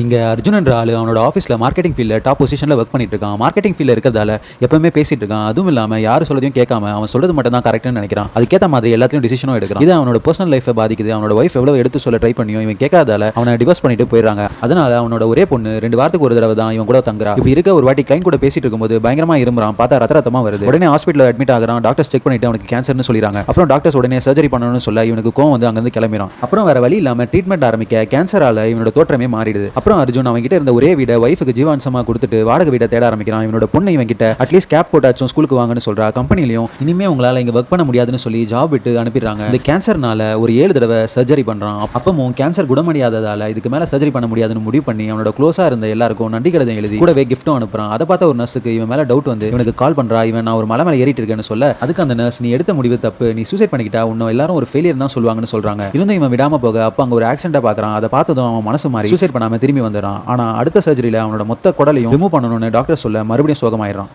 இங்கே அர்ஜுனன்ற ஆள் அவனோட ஆஃபீஸில் மார்க்கெட்டிங் ஃபீல்டில் டாப் பொசிஷனில் ஒர்க் பண்ணிட்டு இருக்கான். மார்க்கெட்டிங் ஃபீல்டில் இருக்கிறதால எப்பவுமே பேசிட்டு இருக்கான். அதுவும் இல்லாமல் யார் சொல்றதையும் கேட்காம அவன் சொல்றது மட்டும் தான் கரெக்ட்னு நினைக்கிறான். அதுக்கேற்ற மாதிரி எல்லாத்தையும் டிசிஷனும் எடுக்கிறான். இது அவனோட பர்சனல் லைஃபை பாதிக்குது. அவனோட ஒய்ஃப் எவ்வளோ எடுத்து சொல்ல ட்ரை பண்ணியும் இவன் கேட்காதால அவனை டிவோர்ஸ் பண்ணிட்டு போயிடுறாங்க. அதனால அவனோட ஒரே பொண்ணு ரெண்டு வாரத்துக்கு ஒரு தடவை தான் இவன் கூட தங்குறா. இப்போ இருக்க ஒரு வாட்டி கிளைண்ட் கூட பேசிட்டு இருக்கும்போது பயங்கரமா இருமுறான். பார்த்தா ரத்த ரத்தமா வருது. உடனே ஹாஸ்பிட்டல் அட்மிட் ஆகிறான். டாக்டர்ஸ் செக் பண்ணிட்டு அவனுக்கு கேன்சர்னு சொல்லிடுறாங்க. அப்புறம் டாக்டர்ஸ் உடனே சர்ஜரி பண்ணணும்னு சொல்ல இவனுக்கு கோவம் வந்து அங்கிருந்து கிளம்பிடும் அப்புறம் வேற வழி இல்லாம ட்ரீட்மெண்ட் ஆரம்பிக்க கேன்சரால இவனோட தோற்றமே மாறிடுது. அப்புறம் அர்ஜுன் அவன் கிட்ட இருந்த ஒரே வீட ஒய்ஃபுக்கு ஜீவான்சமா கொடுத்துட்டு வாடகை வீட தேட ஆரம்பிக்கிறான். இவனோட பொண்ணு இவன் கிட்ட அட்லீஸ்ட் கேப் போட்டாச்சும் ஸ்கூலுக்கு வாங்கன்னு சொல்றா. கம்பெனிலையும் இனிமே உங்களால இங்க ஒர்க் பண்ண முடியாதுன்னு சொல்லி ஜாப் விட்டு அனுப்பிடுறாங்க. இந்த கேன்சர்னால ஒரு ஏழு தடவை சர்ஜரி பண்றான். அப்பவும் கேன்சர் குணமடையாததால இதுக்கு மேல சர்ஜரி பண்ண முடியாதுன்னு முடிவு பண்ணி அவனோட க்ளோஸா இருந்த எல்லாருக்கும் நன்றி கடிதம் எழுதி கூடவே கிஃப்ட்டும் அனுப்புறான். அதை பார்த்த ஒரு நர்ஸுக்கு இவன் மேல டவுட் வந்து இவனுக்கு கால் பண்றா? இவன் நான் ஒரு மலை மேல ஏறிட்டு இருக்கேன்னு சொல்ல அதுக்கு அந்த நர்ஸ் நீ எடுத்த முடிவு தப்பு. நீ சூசைட் பண்ணிக்கிட்டா உன்னும் எல்லாரும் ஒரு ஃபெயிலியர் தான் சொல்லுவாங்கன்னு சொல்றாங்க. இருந்தும் இவன் விடாம போக அப்ப அங்க ஒரு ஆக்சிடென்ட்டை பார்க்கறான். அதை பார்த்ததும் அவன் மனசு மாதிரி சூசைட் பண்ணாம திரும்பி வந்துடுறான். ஆனா அடுத்த சர்ஜரியில் அவனோட மொத்த குடலையும் ரிமூவ் பண்ணணும்னு டாக்டர் சொல்ல மறுபடியும் சோகமாயிடுறான்.